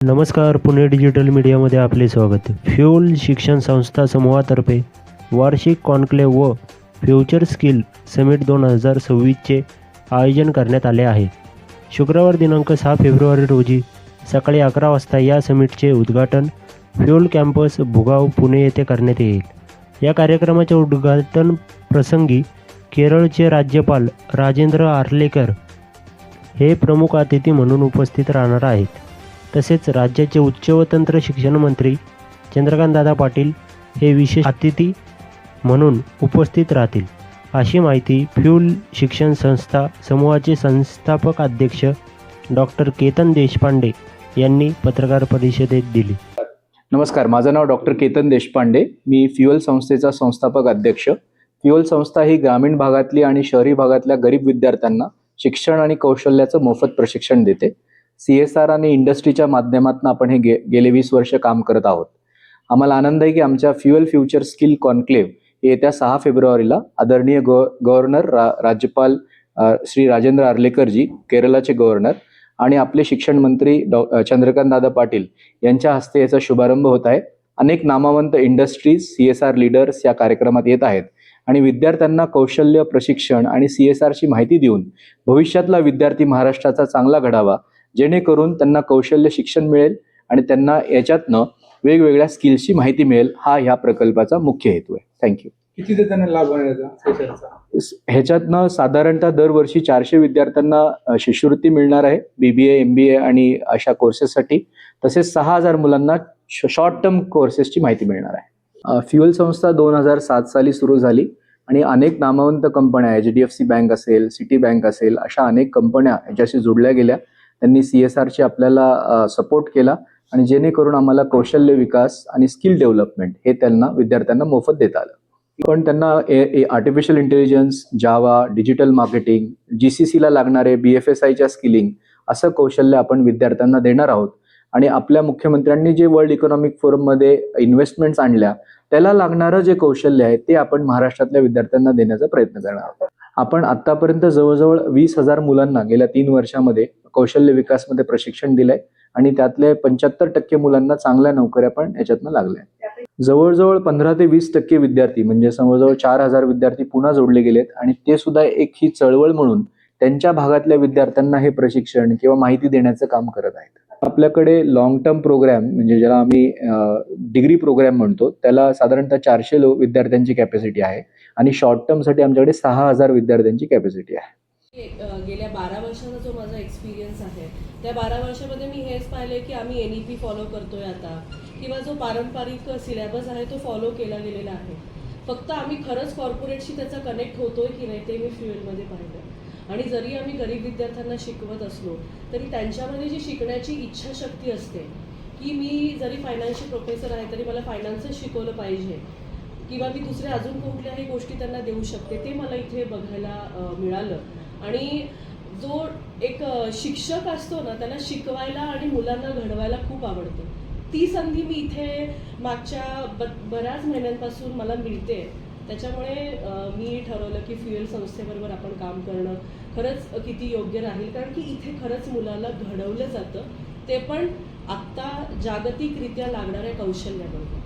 नमस्कार पुणे डिजिटल मीडियामध्ये आपले स्वागत. फ्युल शिक्षण संस्था समूहातर्फे वार्षिक कॉन्क्लेव व फ्युचर स्किल समिट दोन हजार सव्वीसचे आयोजन करण्यात आले आहे. शुक्रवार दिनांक सहा फेब्रुवारी रोजी सकाळी अकरा वाजता या समिटचे उद्घाटन फ्युल कॅम्पस भुगाव पुणे येथे करण्यात येईल. या कार्यक्रमाच्या उद्घाटन प्रसंगी केरळचे राज्यपाल राजेंद्र आर्लेकर हे प्रमुख अतिथी म्हणून उपस्थित राहणार आहेत. तसेच राज्याचे उच्च व तंत्र शिक्षण मंत्री चंद्रकांतदादा पाटील हे विशेष अतिथी म्हणून उपस्थित राहतील. अशी माहिती फ्युल शिक्षण संस्था समूहाचे संस्थापक अध्यक्ष डॉक्टर केतन देशपांडे यांनी पत्रकार परिषदेत दिली. नमस्कार माझं नाव डॉक्टर केतन देशपांडे. मी फ्युअल संस्थेचा संस्थापक अध्यक्ष. फ्युअल संस्था ही ग्रामीण भागातली आणि शहरी भागातल्या गरीब विद्यार्थ्यांना शिक्षण आणि कौशल्याचं मोफत प्रशिक्षण देते. सी एस आर आणि इंडस्ट्रीच्या माध्यमातून आपण हे गे गेले वीस वर्ष काम करत आहोत. आम्हाला आनंद आहे की आमच्या फ्युअल फ्युचर स्किल कॉन्क्लेव्ह येत्या सहा फेब्रुवारीला आदरणीय गव गव्हर्नर रा राज्यपाल श्री राजेंद्र आर्लेकरजी केरळाचे गव्हर्नर आणि आपले शिक्षण मंत्री डॉ चंद्रकांत दादा पाटील यांच्या हस्ते याचा शुभारंभ होत आहे. अनेक नामवंत industries C S R leaders या कार्यक्रमात येत आहेत आणि विद्यार्थ्यांना कौशल्य प्रशिक्षण आणि सी एस आरची माहिती देऊन भविष्यातला विद्यार्थी महाराष्ट्राचा चांगला घडावा जेणेकरून त्यांना कौशल्य शिक्षण मिळेल आणि त्यांना याच्यातनं वेगवेगळ्या स्किल्सची माहिती मिळेल. हा ह्या प्रकल्पाचा मुख्य हेतू आहे. थँक्यू किती त्यांना लाभ ह्याच्यातनं साधारणतः दरवर्षी चारशे विद्यार्थ्यांना शिष्यवृत्ती मिळणार आहे. बी बी ए एम बी ए आणि अशा कोर्सेससाठी तसेच सहा हजार मुलांना शॉर्ट टर्म कोर्सेसची माहिती मिळणार आहे. फ्युअल संस्था दोन हजार सात साली सुरू झाली आणि अनेक नामवंत कंपन्या H D F C bank असेल सिटी बँक असेल अशा अनेक कंपन्या याच्याशी जोडल्या गेल्या. त्यांनी सी एस आरची आपल्याला सपोर्ट केला आणि जेणेकरून आम्हाला कौशल्य विकास आणि स्किल डेव्हलपमेंट हे त्यांना विद्यार्थ्यांना मोफत देता आलं. पण त्यांना artificial intelligence Java digital marketing G C सीला लागणारे बी एफ एस आयच्या स्किलिंग असं कौशल्य आपण विद्यार्थ्यांना देणार आहोत. आणि आपल्या मुख्यमंत्र्यांनी जे वर्ल्ड इकॉनॉमिक फोरममध्ये इन्व्हेस्टमेंट्स आणल्या त्याला लागणारं जे कौशल्य आहे ते आपण महाराष्ट्रातल्या विद्यार्थ्यांना देण्याचा प्रयत्न करणार आहोत. आपण आतापर्यंत जवळजवळ वीस हजार मुलांना गेल्या तीन वर्षामध्ये कौशल्य विकासमध्ये प्रशिक्षण दिलंय आणि त्यातले पंच्याहत्तर टक्के मुलांना चांगल्या नोकऱ्या पण याच्यातनं लागल्या. जवळजवळ पंधरा ते वीस टक्के विद्यार्थी म्हणजे जवळजवळ चार हजार विद्यार्थी पुन्हा जोडले गेलेत आणि ते सुद्धा एक ही चळवळ म्हणून त्यांच्या भागातल्या विद्यार्थ्यांना हे प्रशिक्षण किंवा माहिती देण्याचं काम करत आहेत. आपल्याकडे लॉंग टर्म प्रोग्रॅम म्हणजे ज्याला आम्ही डिग्री प्रोग्रॅम म्हणतो त्याला साधारणतः चारशे लो विद्यार्थ्यांची कॅपॅसिटी आहे आणि शॉर्ट टर्मसाठी आमच्याकडे सहा हजार विद्यार्थ्यांची कॅपॅसिटी आहे. गेल्या बारा वर्षाचा जो माझा एक्सपिरियन्स आहे त्या बारा वर्षामध्ये मी हेच पाहिले की आम्ही एन ई पी फॉलो करतोय आता किंवा जो पारंपरिक सिलेबस आहे तो फॉलो केला गेलेला आहे. फक्त आम्ही खरंच कॉर्पोरेटशी त्याचा कनेक्ट होतोय की नाही ते मी फ्युएलमध्ये पाहिलं आणि जरी आम्ही गरीब विद्यार्थ्यांना शिकवत असलो तरी त्यांच्यामध्ये जी शिकण्याची इच्छाशक्ती असते की मी जरी फायनान्शियल प्रोफेसर आहे तरी मला फायनान्सच शिकवलं पाहिजे किंवा मी दुसऱ्या अजून कुठल्याही गोष्टी त्यांना देऊ शकते ते मला इथे बघायला मिळालं. आणि जो एक शिक्षक असतो ना त्याला शिकवायला आणि मुलांना घडवायला खूप आवडतं. ती संधी मी इथे मागच्या ब बऱ्याच महिन्यांपासून मला मिळते. त्याच्यामुळे मी ठरवलं की फ्युएल संस्थेबरोबर आपण काम करणं खरंच किती योग्य राहील. कारण की इथे खरंच मुलाला घडवलं जातं. ते पण आत्ता जागतिकरित्या लागणाऱ्या कौशल्याबरोबर.